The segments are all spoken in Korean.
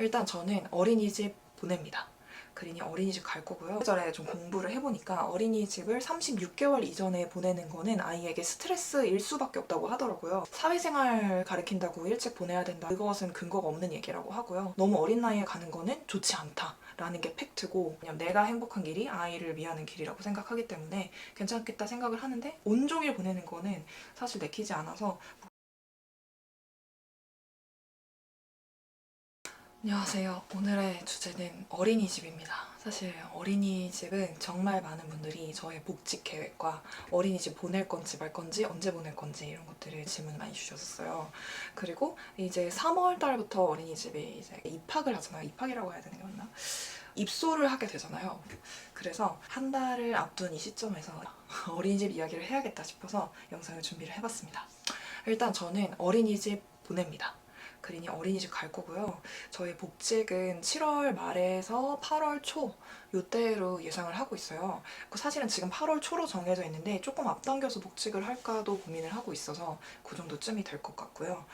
일단 저는 어린이집 보냅니다. 그러니 어린이집 갈 거고요. 전에 좀 공부를 해보니까 어린이집을 36개월 이전에 보내는 거는 아이에게 스트레스일 수밖에 없다고 하더라고요. 사회생활 가르친다고 일찍 보내야 된다. 그것은 근거가 없는 얘기라고 하고요. 너무 어린 나이에 가는 거는 좋지 않다. 라는 게 팩트고 그냥 내가 행복한 길이 아이를 위하는 길이라고 생각하기 때문에 괜찮겠다 생각을 하는데 온종일 보내는 거는 사실 내키지 않아서 안녕하세요. 오늘의 주제는 어린이집입니다. 사실 어린이집은 정말 많은 분들이 저의 복직 계획과 어린이집 보낼 건지 말 건지 언제 보낼 건지 이런 것들을 질문 많이 주셨어요. 그리고 이제 3월 달부터 어린이집에 이제 입학을 하잖아요. 입학이라고 해야 되는 게 맞나? 입소를 하게 되잖아요. 그래서 한 달을 앞둔 이 시점에서 어린이집 이야기를 해야겠다 싶어서 영상을 준비를 해봤습니다. 일단 저는 어린이집 보냅니다. 그러니 어린이집 갈 거고요. 저희 복직은 7월 말에서 8월 초 요때로 예상을 하고 있어요. 그 사실은 지금 8월 초로 정해져 있는데 조금 앞당겨서 복직을 할까도 고민을 하고 있어서 그 정도쯤이 될 것 같고요.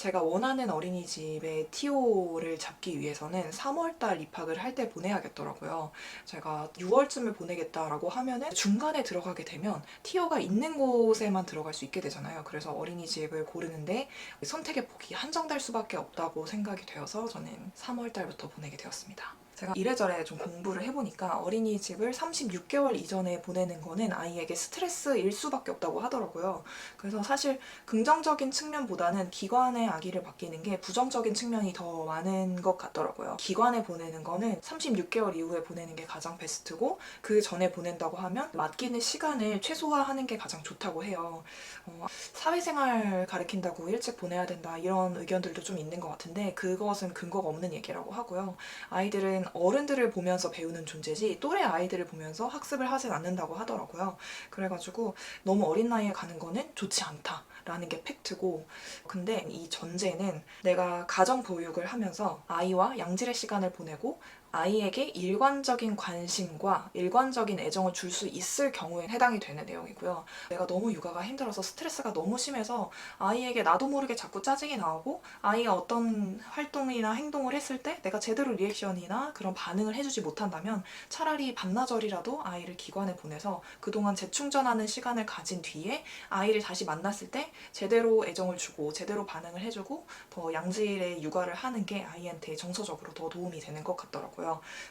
제가 원하는 어린이집의 TO를 잡기 위해서는 3월달 입학을 할 때 보내야겠더라고요. 제가 6월쯤에 보내겠다라고 하면은 중간에 들어가게 되면 TO가 있는 곳에만 들어갈 수 있게 되잖아요. 그래서 어린이집을 고르는데 선택의 폭이 한정될 수밖에 없다고 생각이 되어서 저는 3월달부터 보내게 되었습니다. 제가 이래저래 좀 공부를 해보니까 어린이집을 36개월 이전에 보내는 거는 아이에게 스트레스일 수밖에 없다고 하더라고요. 그래서 사실 긍정적인 측면보다는 기관에 아기를 맡기는 게 부정적인 측면이 더 많은 것 같더라고요. 기관에 보내는 거는 36개월 이후에 보내는 게 가장 베스트고 그 전에 보낸다고 하면 맡기는 시간을 최소화하는 게 가장 좋다고 해요. 어, 사회생활 가르친다고 일찍 보내야 된다 이런 의견들도 좀 있는 것 같은데 그것은 근거가 없는 얘기라고 하고요. 아이들은 어른들을 보면서 배우는 존재지 또래 아이들을 보면서 학습을 하진 않는다고 하더라고요. 그래가지고 너무 어린 나이에 가는 거는 좋지 않다. 라는 게 팩트고 근데 이 전제는 내가 가정 보육을 하면서 아이와 양질의 시간을 보내고 아이에게 일관적인 관심과 일관적인 애정을 줄 수 있을 경우에 해당이 되는 내용이고요. 내가 너무 육아가 힘들어서 스트레스가 너무 심해서 아이에게 나도 모르게 자꾸 짜증이 나오고 아이가 어떤 활동이나 행동을 했을 때 내가 제대로 리액션이나 그런 반응을 해주지 못한다면 차라리 반나절이라도 아이를 기관에 보내서 그동안 재충전하는 시간을 가진 뒤에 아이를 다시 만났을 때 제대로 애정을 주고 제대로 반응을 해주고 더 양질의 육아를 하는 게 아이한테 정서적으로 더 도움이 되는 것 같더라고요.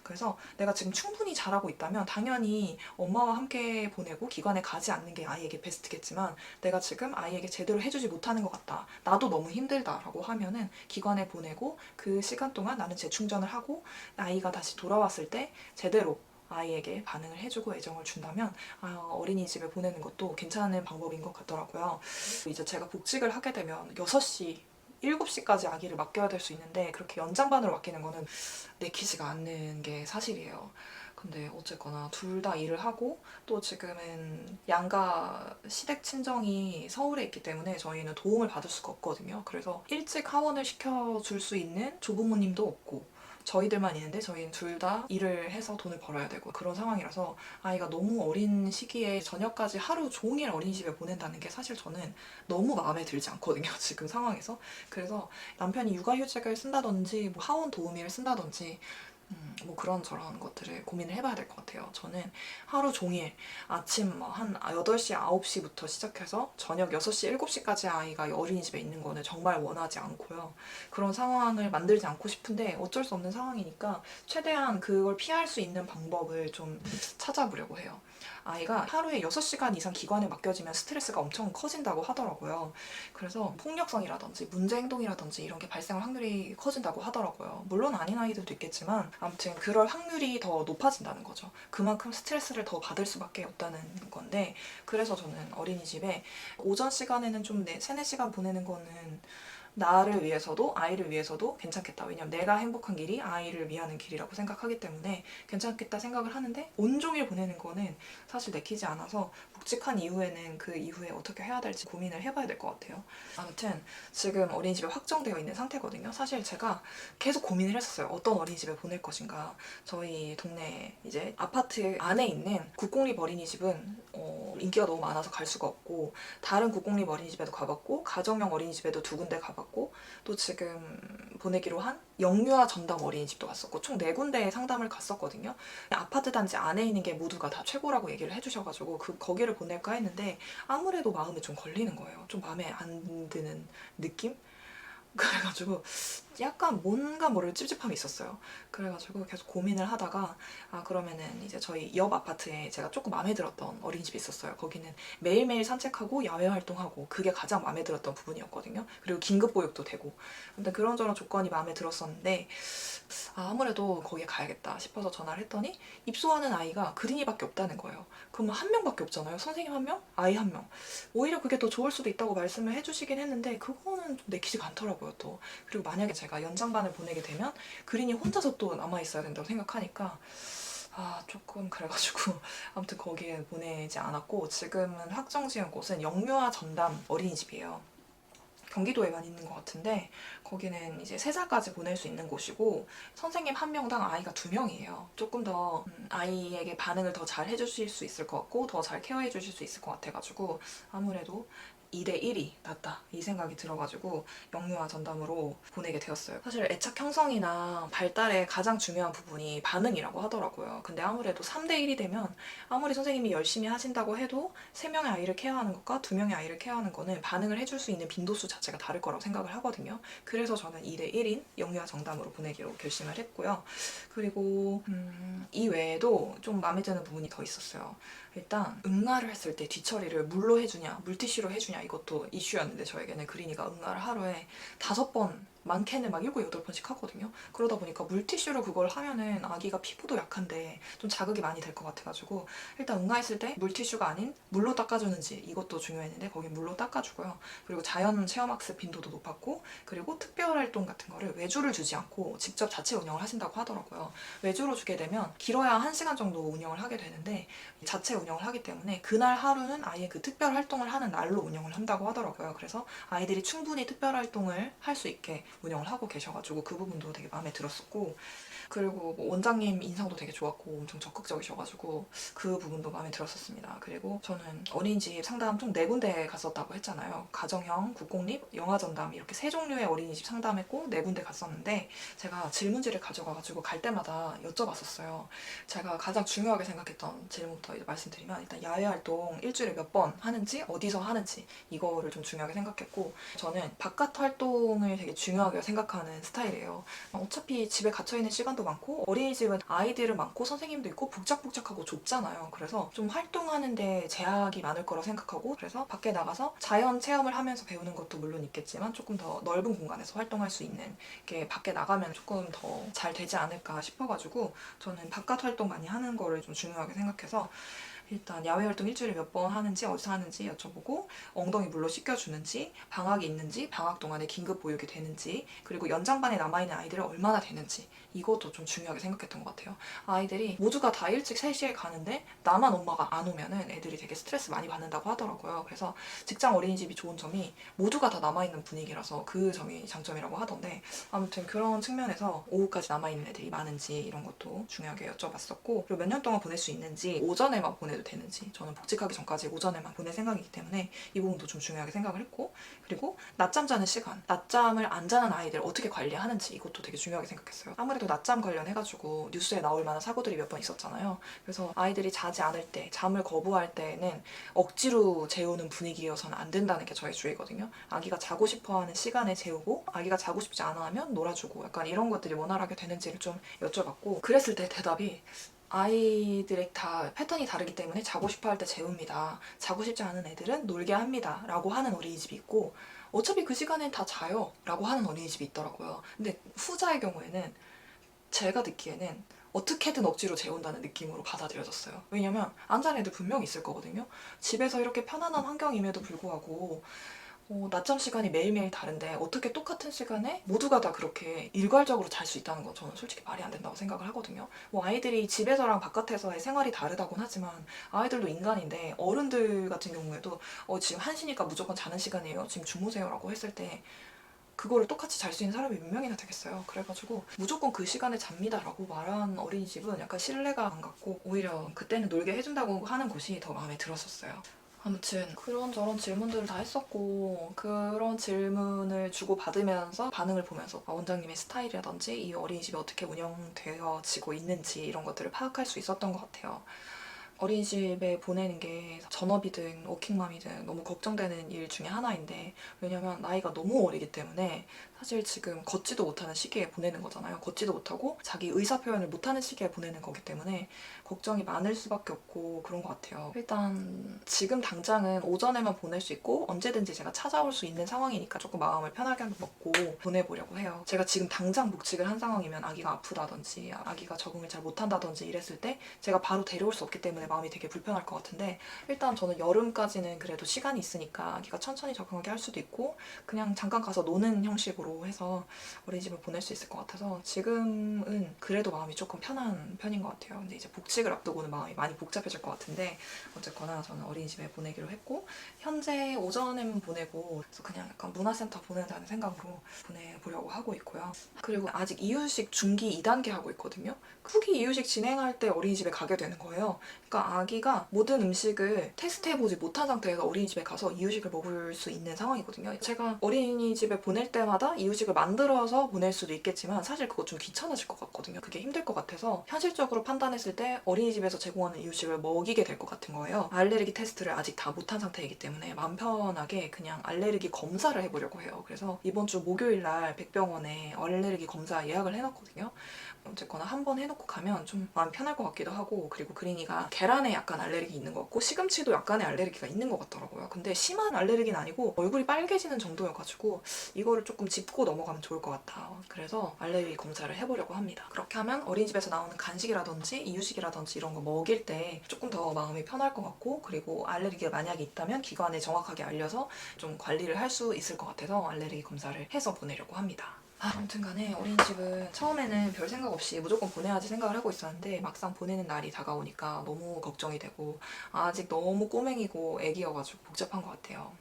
그래서 내가 지금 충분히 잘하고 있다면 당연히 엄마와 함께 보내고 기관에 가지 않는 게 아이에게 베스트겠지만 내가 지금 아이에게 제대로 해주지 못하는 것 같다. 나도 너무 힘들다라고 하면은 기관에 보내고 그 시간 동안 나는 재충전을 하고 아이가 다시 돌아왔을 때 제대로 아이에게 반응을 해주고 애정을 준다면 아, 어린이집에 보내는 것도 괜찮은 방법인 것 같더라고요. 이제 제가 복직을 하게 되면 6시 7시까지 아기를 맡겨야 될 수 있는데 그렇게 연장반으로 맡기는 거는 내키지가 않는 게 사실이에요. 근데 어쨌거나 둘 다 일을 하고 또 지금은 양가 시댁 친정이 서울에 있기 때문에 저희는 도움을 받을 수가 없거든요. 그래서 일찍 하원을 시켜줄 수 있는 조부모님도 없고 저희들만 있는데 저희는 둘 다 일을 해서 돈을 벌어야 되고 그런 상황이라서 아이가 너무 어린 시기에 저녁까지 하루 종일 어린이집에 보낸다는 게 사실 저는 너무 마음에 들지 않거든요 지금 상황에서. 그래서 남편이 육아휴직을 쓴다든지 뭐 하원 도우미를 쓴다든지 음, 뭐 그런 저런 것들을 고민을 해봐야 될 것 같아요. 저는 하루 종일 아침 뭐 한 8시, 9시부터 시작해서 저녁 6시, 7시까지 아이가 어린이집에 있는 거는 정말 원하지 않고요. 그런 상황을 만들지 않고 싶은데 어쩔 수 없는 상황이니까 최대한 그걸 피할 수 있는 방법을 좀 찾아보려고 해요. 아이가 하루에 6시간 이상 기관에 맡겨지면 스트레스가 엄청 커진다고 하더라고요. 그래서 폭력성이라든지 문제 행동이라든지 이런 게 발생할 확률이 커진다고 하더라고요. 물론 아닌 아이들도 있겠지만 아무튼 그럴 확률이 더 높아진다는 거죠. 그만큼 스트레스를 더 받을 수밖에 없다는 건데 그래서 저는 어린이집에 오전 시간에는 좀 네, 3, 4시간 보내는 거는 나를 위해서도 아이를 위해서도 괜찮겠다. 왜냐면 내가 행복한 길이 아이를 위하는 길이라고 생각하기 때문에 괜찮겠다 생각을 하는데 온종일 보내는 거는 사실 내키지 않아서 복직한 이후에는 그 이후에 어떻게 해야 될지 고민을 해봐야 될 것 같아요. 아무튼 지금 어린이집에 확정되어 있는 상태거든요. 사실 제가 계속 고민을 했었어요. 어떤 어린이집에 보낼 것인가. 저희 동네 이제 아파트 안에 있는 국공립 어린이집은 어, 인기가 너무 많아서 갈 수가 없고 다른 국공립 어린이집에도 가봤고 가정형 어린이집에도 두 군데 가봤고 갔고 또 지금 보내기로 한 영유아 전담 어린이집도 갔었고 총 네 군데의 상담을 갔었거든요. 아파트 단지 안에 있는 게 모두가 다 최고라고 얘기를 해주셔가지고 그 거기를 보낼까 했는데 아무래도 마음에 좀 걸리는 거예요. 좀 마음에 안 드는 느낌? 그래가지고 약간 뭔가 모를 찝찝함이 있었어요. 그래가지고 계속 고민을 하다가 아 그러면은 이제 저희 옆 아파트에 제가 조금 마음에 들었던 어린이집이 있었어요. 거기는 매일매일 산책하고 야외 활동하고 그게 가장 마음에 들었던 부분이었거든요. 그리고 긴급 보육도 되고 근데 그런저런 조건이 마음에 들었었는데 아, 아무래도 거기에 가야겠다 싶어서 전화를 했더니 입소하는 아이가 그린이밖에 없다는 거예요. 그러면 한 명밖에 없잖아요. 선생님 한 명, 아이 한 명. 오히려 그게 더 좋을 수도 있다고 말씀을 해주시긴 했는데 그거는 좀 내키지가 않더라고요 또. 그리고 만약에 제가 연장반을 보내게 되면 그린이 혼자서 또 남아 있어야 된다고 생각하니까 아 조금 그래가지고 아무튼 거기에 보내지 않았고 지금은 확정 지은 곳은 영유아 전담 어린이집이에요. 경기도에만 있는 것 같은데 거기는 이제 세 살까지 보낼 수 있는 곳이고 선생님 한 명당 아이가 두 명이에요. 조금 더 음, 아이에게 반응을 더 잘 해주실 수 있을 것 같고 더 잘 케어해 주실 수 있을 것 같아가지고 아무래도 2대 1이 낫다 이 생각이 들어가지고 영유아 전담으로 보내게 되었어요. 사실 애착 형성이나 발달의 가장 중요한 부분이 반응이라고 하더라고요. 근데 아무래도 3대 1이 되면 아무리 선생님이 열심히 하신다고 해도 3명의 아이를 케어하는 것과 2명의 아이를 케어하는 거는 반응을 해줄 수 있는 빈도수 자체가 다를 거라고 생각을 하거든요. 그래서 저는 2대 1인 영유아 정담으로 보내기로 결심을 했고요. 그리고 음, 이 외에도 좀 마음에 드는 부분이 더 있었어요. 일단 응가를 했을 때 뒤처리를 물로 해주냐 물티슈로 해주냐 이것도 이슈였는데 저에게는 그린이가 응가를 하루에 다섯 번 많게는 막 일곱 여덟 번씩 하거든요. 그러다 보니까 물티슈로 그걸 하면은 아기가 피부도 약한데 좀 자극이 많이 될 것 같아가지고 일단 응가했을 때 물티슈가 아닌 물로 닦아주는지 이것도 중요했는데 거기 물로 닦아주고요. 그리고 자연 체험학습 빈도도 높았고 그리고 특별활동 같은 거를 외주를 주지 않고 직접 자체 운영을 하신다고 하더라고요. 외주로 주게 되면 길어야 한 시간 정도 운영을 하게 되는데 자체 운영을 하기 때문에 그날 하루는 아예 그 특별 활동을 하는 날로 운영을 한다고 하더라고요. 그래서 아이들이 충분히 특별 활동을 할 수 있게 운영을 하고 계셔가지고 그 부분도 되게 마음에 들었었고 그리고 뭐 원장님 인상도 되게 좋았고 엄청 적극적이셔가지고 그 부분도 마음에 들었었습니다. 그리고 저는 어린이집 상담 총 네 군데 갔었다고 했잖아요. 가정형, 국공립, 영아전담 이렇게 세 종류의 어린이집 상담했고 네 군데 갔었는데 제가 질문지를 가져가가지고 갈 때마다 여쭤봤었어요. 제가 가장 중요하게 생각했던 질문부터 이제 말씀드리면 일단 야외 활동 일주일에 몇 번 하는지 어디서 하는지 이거를 좀 중요하게 생각했고 저는 바깥 활동을 되게 중요 하게 생각하는 스타일이에요. 어차피 집에 갇혀 있는 시간도 많고 어린이집은 아이들은 많고 선생님도 있고 복작복작하고 좁잖아요. 그래서 좀 활동하는데 제약이 많을 거라 생각하고 그래서 밖에 나가서 자연 체험을 하면서 배우는 것도 물론 있겠지만 조금 더 넓은 공간에서 활동할 수 있는 게 밖에 나가면 조금 더 잘 되지 않을까 싶어가지고 저는 바깥 활동 많이 하는 거를 좀 중요하게 생각해서 일단 야외 활동 일주일에 몇 번 하는지 어디서 하는지 여쭤보고 엉덩이 물로 씻겨주는지 방학이 있는지 방학 동안에 긴급 보육이 되는지 그리고 연장반에 남아있는 아이들은 얼마나 되는지 이것도 좀 중요하게 생각했던 것 같아요. 아이들이 모두가 다 일찍 3시에 가는데 나만 엄마가 안 오면은 애들이 되게 스트레스 많이 받는다고 하더라고요. 그래서 직장 어린이집이 좋은 점이 모두가 다 남아있는 분위기라서 그 점이 장점이라고 하던데 아무튼 그런 측면에서 오후까지 남아있는 애들이 많은지 이런 것도 중요하게 여쭤봤었고 그리고 몇 년 동안 보낼 수 있는지 오전에만 보내 도 되는지 저는 복직하기 전까지 오전에만 보낼 생각이기 때문에 이 부분도 좀 중요하게 생각을 했고 그리고 낮잠 자는 시간 낮잠을 안 자는 아이들 어떻게 관리하는지 이것도 되게 중요하게 생각했어요. 아무래도 낮잠 관련해가지고 뉴스에 나올 만한 사고들이 몇 번 있었잖아요. 그래서 아이들이 자지 않을 때 잠을 거부할 때는 억지로 재우는 분위기여서는 안 된다는 게 저의 주의거든요. 아기가 자고 싶어하는 시간에 재우고 아기가 자고 싶지 않아 하면 놀아주고 약간 이런 것들이 원활하게 되는지를 좀 여쭤봤고 그랬을 때 대답이 아이들의 다 패턴이 다르기 때문에 자고 싶어 할 때 재웁니다. 자고 싶지 않은 애들은 놀게 합니다. 라고 하는 어린이집이 있고 어차피 그 시간엔 다 자요. 라고 하는 어린이집이 있더라고요. 근데 후자의 경우에는 제가 듣기에는 어떻게든 억지로 재운다는 느낌으로 받아들여졌어요. 왜냐면 안 자는 애들 분명히 있을 거거든요. 집에서 이렇게 편안한 환경임에도 불구하고 어, 낮잠 시간이 매일매일 다른데 어떻게 똑같은 시간에 모두가 다 그렇게 일괄적으로 잘 수 있다는 건 저는 솔직히 말이 안 된다고 생각을 하거든요. 뭐 아이들이 집에서랑 바깥에서의 생활이 다르다고는 하지만 아이들도 인간인데 어른들 같은 경우에도 어, 지금 한시니까 무조건 자는 시간이에요. 지금 주무세요라고 했을 때 그거를 똑같이 잘 수 있는 사람이 몇 명이나 되겠어요. 그래가지고 무조건 그 시간에 잡니다라고 말한 어린이집은 약간 신뢰가 안 갔고 오히려 그때는 놀게 해준다고 하는 곳이 더 마음에 들었었어요. 아무튼 그런저런 질문들을 다 했었고 그런 질문을 주고 받으면서 반응을 보면서 아, 원장님의 스타일이라든지 이 어린이집이 어떻게 운영되어지고 있는지 이런 것들을 파악할 수 있었던 것 같아요. 어린이집에 보내는 게 전업이든 워킹맘이든 너무 걱정되는 일 중에 하나인데 왜냐면 나이가 너무 어리기 때문에 사실 지금 걷지도 못하는 시기에 보내는 거잖아요. 걷지도 못하고 자기 의사 표현을 못하는 시기에 보내는 거기 때문에 걱정이 많을 수밖에 없고 그런 것 같아요. 일단 지금 당장은 오전에만 보낼 수 있고 언제든지 제가 찾아올 수 있는 상황이니까 조금 마음을 편하게 먹고 보내보려고 해요. 제가 지금 당장 복직을 한 상황이면 아기가 아프다든지 아기가 적응을 잘 못한다든지 이랬을 때 제가 바로 데려올 수 없기 때문에 마음이 되게 불편할 것 같은데 일단 저는 여름까지는 그래도 시간이 있으니까 아기가 천천히 적응하게 할 수도 있고 그냥 잠깐 가서 노는 형식으로 해서 어린이집을 보낼 수 있을 것 같아서 지금은 그래도 마음이 조금 편한 편인 것 같아요. 근데 이제 복직을 앞두고는 마음이 많이 복잡해질 것 같은데 어쨌거나 저는 어린이집에 보내기로 했고 현재 오전에만 보내고 그래서 그냥 약간 문화센터 보낸다는 생각으로 보내보려고 하고 있고요. 그리고 아직 이유식 중기 2단계 하고 있거든요. 후기 이유식 진행할 때 어린이집에 가게 되는 거예요. 그러니까 아기가 모든 음식을 테스트해보지 못한 상태에서 어린이집에 가서 이유식을 먹을 수 있는 상황이거든요. 제가 어린이집에 보낼 때마다 이유식을 만들어서 보낼 수도 있겠지만 사실 그거 좀 귀찮아질 것 같거든요. 그게 힘들 것 같아서 현실적으로 판단했을 때 어린이집에서 제공하는 이유식을 먹이게 될 것 같은 거예요. 알레르기 테스트를 아직 다 못한 상태이기 때문에 마음 편하게 그냥 알레르기 검사를 해보려고 해요. 그래서 이번 주 목요일 날 백병원에 알레르기 검사 예약을 해놨거든요. 어쨌거나 한 번 해놓고 가면 좀 마음 편할 것 같기도 하고 그리고 그린이가 계란 에 약간 알레르기 있는 것 같고 시금치도 약간의 알레르기가 있는 것 같더라고요. 근데 심한 알레르기는 아니고 얼굴이 빨개지는 정도여가지고 이거를 조금 짚고 넘어가면 좋을 것 같아요. 그래서 알레르기 검사를 해보려고 합니다. 그렇게 하면 어린이집에서 나오는 간식이라든지 이유식이라든지 이런 거 먹일 때 조금 더 마음이 편할 것 같고 그리고 알레르기가 만약에 있다면 기관에 정확하게 알려서 좀 관리를 할 수 있을 것 같아서 알레르기 검사를 해서 보내려고 합니다. 아, 아무튼 간에 어린이집은 처음에는 별 생각 없이 무조건 보내야지 생각을 하고 있었는데 막상 보내는 날이 다가오니까 너무 걱정이 되고 아직 너무 꼬맹이고 애기여가지고 복잡한 것 같아요.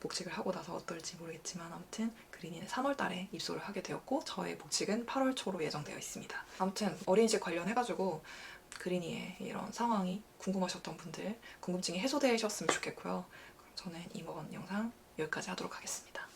복직을 하고 나서 어떨지 모르겠지만 아무튼 그린이는 3월 달에 입소를 하게 되었고 저의 복직은 8월 초로 예정되어 있습니다. 아무튼 어린이집 관련해가지고 그린이의 이런 상황이 궁금하셨던 분들 궁금증이 해소되셨으면 좋겠고요. 그럼 저는 이번 영상 여기까지 하도록 하겠습니다.